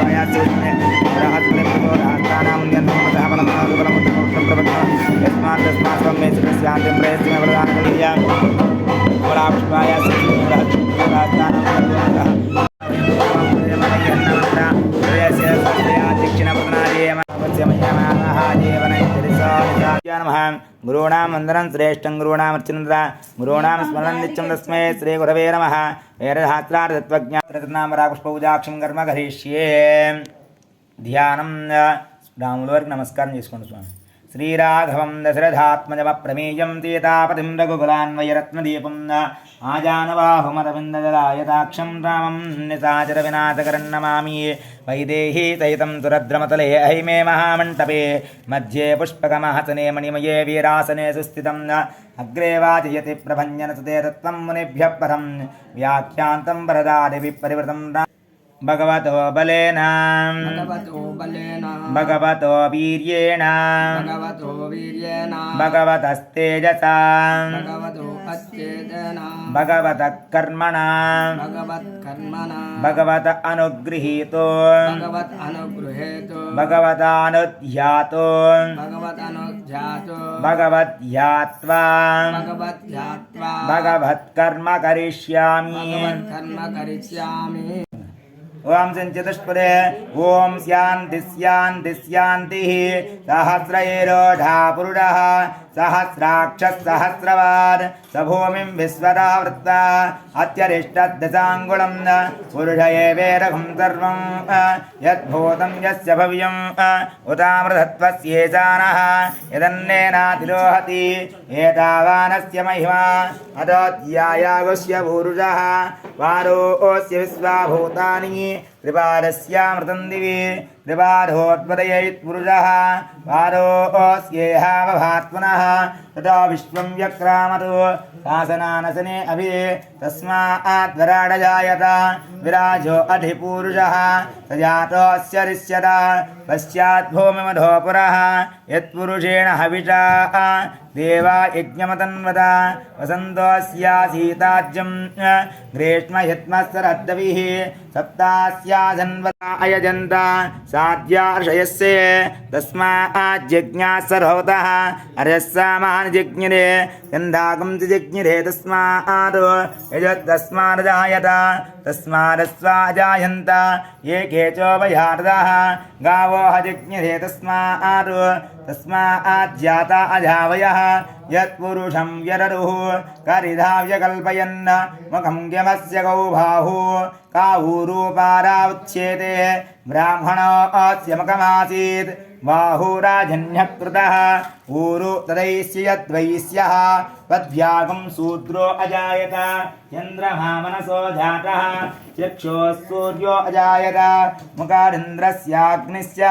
प्रयास राहत मिले और तो గురూణాం వందనం శ్రేష్టం గురువుణామర్చనంద గురూణాం స్మరణం నిత్యం తస్మై శ్రీ గురవే నమ వేదశాస్త్రార్థత్వజ్ఞానరాపుష్పూజాక్షం కర్మ కరిష్యే ధ్యానం రాముల వారికి నమస్కారం చేసుకోండి స్వామి। శ్రీరాఘవం దశరథాత్మజమ ప్రమేయం సీతాపతిం రఘుకులాన్వయరత్నదీపం ఆజానవాహుమరవిందదలాయతాక్షం రామం నిసాచర వినాశకరం నమామి వైదేహీ సైతం సురద్రమతలే అహిమే మహామంటపే మధ్యే పుష్పకమహసనే మణిమయే వీరాసనే సుస్థితం అగ్రే వాచయతి ప్రభంజన ప్రభంజనసుతే తత్వం మునిభ్య పరం వ్యాఖ్యాంతం వరదాది పరివృతం भगवतो बलेन। भगवतो भगवत भगवतो वीर्येण। भगवतो वीर्येण। भगवतस्तेजसा। भगवत अस्तेजन भगवत कर्मणा भगवत्कर्मणा। भगवत अनुगृहीतो। भगवत् भगवत्कर्म करिष्यामि। कर्म करिष्यामि। ఓం సంచతుష్పురే ఓం శాంతి శాంతి శాంతి. సహస్రయేరోఢా పురుడ సహస్రాక్ష సహస్రవాన్ సభూమిం విశ్వరా వృత్త అత్యరిష్టదశాంగుళం పురుషయేవే రఘుం సర్వం యద్భూతం యస్య భవ్యం ఉతామృతత్వస్యేజాన యదన్నేనాతిలోహతి ఏతావానస్య మహిమా. అదోద్యాయాగుష్య పూరుష. వారోస్య విశ్వాభూతాని. त्रिपादस्यामृतं दिवि त्रिपाधोद्वदयैत्पुरुषः पारोऽस्येहावभात्मनः ततो विश्वं व्यक्रामतु शासनानसने विराजो अधिपूरुषः स हविषा देवा यज्ञमतन्वत वसन्तोऽस्यासीताज्यं ग्रीष्मयत्मस्तरद्दविः सप्तास्याधन्वता अयजन्त, साध्यार्षयस्य तस्माज्जज्ञा सर्वतः अर्यस्सामान् जिज्ञिरे च जिज्ञिरे तस्मात् यजत्तस्मादजायत तस्मादस्वाजायन्त, ये केचोपयार्दः गावो हजिज्ञिरे तस्मात् तस्माज्जाता अजावयः। यत्पुरुषं यररुः करिधाव्य कल्पयन्न मुखं यमस्य गौबाहु ब्राह्मण अस्य मुखमासीत् बाहुराजन्यकृतः ऊरु तदैस्य यद्वैस्यः तद्भ्यागं सूत्रो अजायत चन्द्रमामनसो जातः चक्षोः सूर्यो अजायत मुकारिन्द्रस्याग्निस्य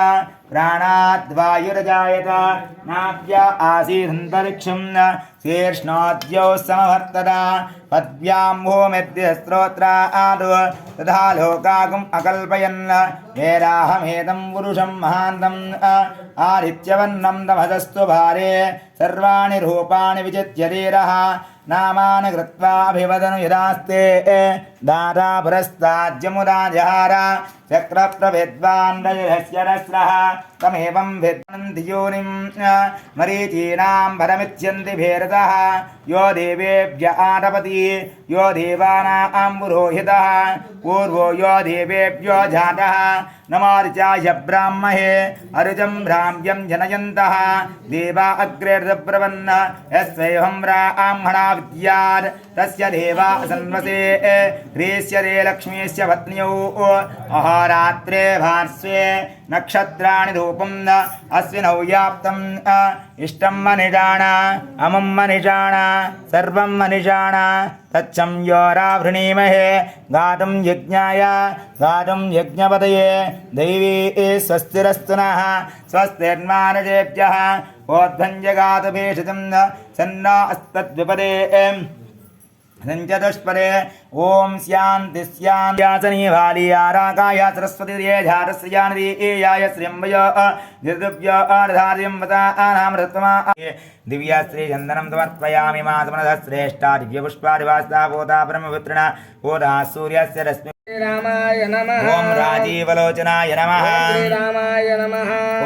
प्राणाद्वायुरजायत नाभ्य आसीदन्तरिक्षं शीर्ष्णोद्यौ समवर्तत पद्भ्यां भूमिद्यस्त्रोत्राद् तथा लोकागम् अकल्पयन् वेदाहमेदं पुरुषं महान्तम् आदित्यवन्नं तमधस्तु भारे सर्वाणि रूपाणि विचित्य धीरः नामानि कृत्वा अभिवदनु यदास्ते दाता पुरस्ताज्यमुदाजहार चक्रप्रविद्वान् रजस्य रस्रः तमेवं विद्वन्ति योनिं मरीचीनां भेरतः यो देवेभ्य आतपति यो देवानां पुरोहितः। पूर्वो यो देवेभ्यो जातः। नमारिचाय ब्राह्महे, अरुजं भ्राम्यं जनयन्तः। देवा विद्यात् तस्य देवा सन्वसे लक्ष्मीस्य पत्न्यौ। अहोरात्रे भार्स्वे నక్షత్రాణి ధూపం అశ్వినౌ యాప్తం ఇష్టం మనిజాణ అమం మనిజాణ సర్వం మనిజాణ తచ్చం యోరాభృణీమహే గాతం యజ్ఞాయ గాతం యజ్ఞపదయే దైవీ స్వస్తిరస్తున స్వస్తిర్మానజేభ్య ఓధ్వంజగాతభేషితం సన్నా అస్తద్విపదే चतुष्पदे ओम स्यांति स्यांसनी भाली आराकाय सरस्वती झारस्यानरीयाय श्रियम्बय निर्दुभ्य अर्धार्यम्बता आनाम रत्मा दिव्या श्री श्रीचन्दनं समर्पयामि मातमनः श्रेष्ठा दिव्यपुष्पादिवास्ता ब्रह्म पुत्रणा ओदा सूर्यस्य रश्मि। నమ ఓం రాజీవలోచనాయ నమ శ్రీరామాయ నమ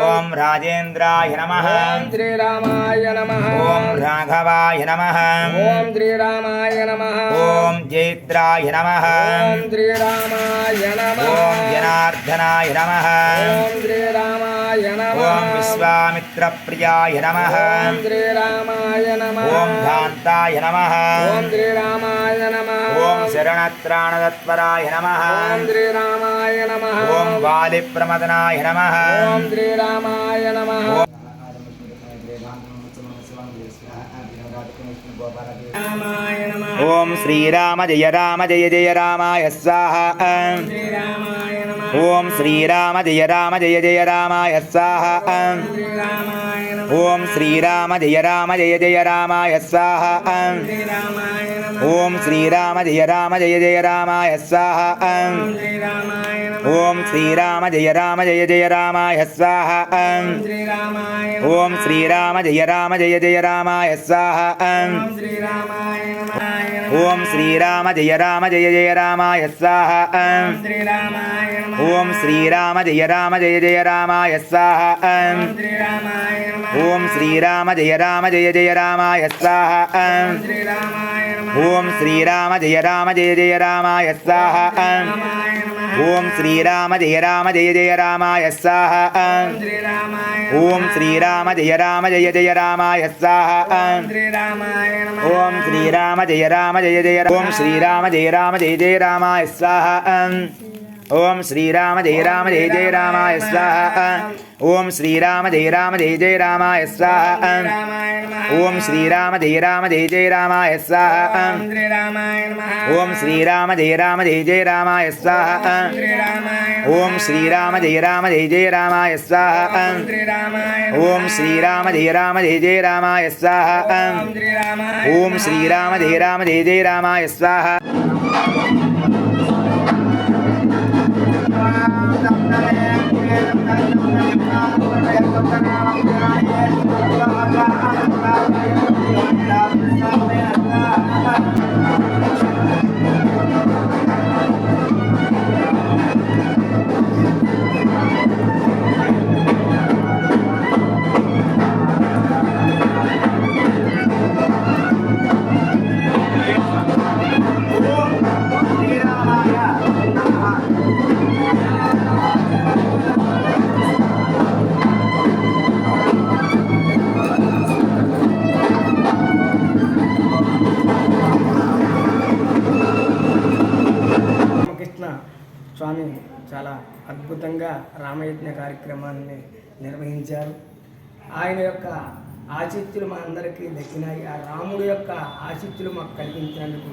ఓం రాజేంద్రాయ నమ ఓం శ్రీరామాయ నమ ఓం రాఘవాయ నమ ఓం శ్రీరామాయ నమ ఓం జైత్రాయ నమ ఓం శ్రీరామాయ నమ ఓం జనార్దనాయ నమ ఓం శ్రీరామాయ నమ ఓం విశ్వామిత్రప్రియాయ నమ శ్రీరామాయ నమ ఓం ధాంతాయ నమ ఓం శ్రీరామాయ నమ ఓం శరణత్రాణతత్పరాయ నమ శ్రీరామాయ నమ ఓం వాలిప్రమదనాయ నమ ఓం శ్రీరామాయ నమ రామాయ నమ ఓం శ్రీరామ జయ రామ జయ జయ రామాయ స్వాహ శ్రీరామాయ నమ ఓం శ్రీరామ జయ రామ జయ జయ రామాయ స్వాహ. ఓం శ్రీరామ జయ రామ జయ జయ రామాయ స్వాహ. ఓం శ్రీరామ జయ రామ జయ జయ రామాయ స్వాహ. ఓం శ్రీరామ జయ రామ జయ జయ రామాయ స్వాహ. శ్రీరామాయ ఓం శ్రీరామ జయ రామ జయ జయ రామాయ స్వాహ. ఓం శ్రీరామ జయ రామ జయ జయ రామాయ స్వాహ. ఓం శ్రీరామ జయ రామ జయ జయ రామాయ స్వాహ. ఓం శ్రీరామ జయ రామ జయ జయ రామాయ స్వాహ. ఓం శ్రీరామ జయ రామ జయ జయ రామాయ స్వాహ. ఓం శ్రీరామ జయ రామ జయ జయ రామాయ శ్రీరామాయ ఓం శ్రీరామ జయ రామ జయ జయ రామాయ నమ. ఓం శ్రీరామ జయ రామ జయ జయ ఓం శ్రీరామ జయ రామ జయ జయ రామాయ ओम श्री राम जय राम जय जय रामाय स्वाहा ओम श्री राम जय राम जय जय रामाय स्वाहा ओम श्री राम जय राम जय जय रामाय स्वाहा ओम श्री राम जय राम जय जय रामाय स्वाहा ओम श्री राम जय राम जय जय रामाय स्वाहा ओम श्री राम जय राम जय जय रामाय स्वाहा ओम श्री राम जय राम जय जय रामाय स्वाहा రామ జయ జయ రామాయ స్వాహ రామకృష్ణ రామయజ్ఞ కార్యక్రమాన్ని నిర్వహించారు. ఆయన యొక్క ఆశిత్తులు మా అందరికీ దక్కినాయి. ఆ రాముడు యొక్క ఆశిత్యులు మాకు కలిగించినందుకు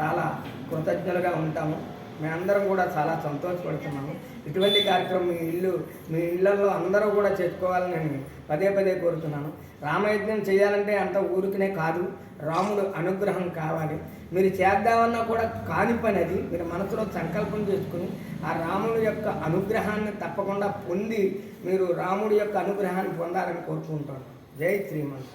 చాలా కృతజ్ఞులుగా ఉంటాము. మేమందరం కూడా చాలా సంతోషపడుతున్నాము. ఇటువంటి కార్యక్రమం మీ ఇల్లు మీ ఇళ్ళలో అందరూ కూడా చేసుకోవాలని నేను పదే పదే కోరుతున్నాను. రామయజ్ఞం చేయాలంటే అంత ఊరికనే కాదు రాముడు అనుగ్రహం కావాలి. మీరు చేద్దామన్నా కూడా కాని పని అది. మీరు మనసులో సంకల్పం చేసుకుని ఆ రాముడి యొక్క అనుగ్రహాన్ని తప్పకుండా పొంది మీరు రాముడి యొక్క అనుగ్రహాన్ని పొందాలని కోరుకుంటాను జై శ్రీమంత్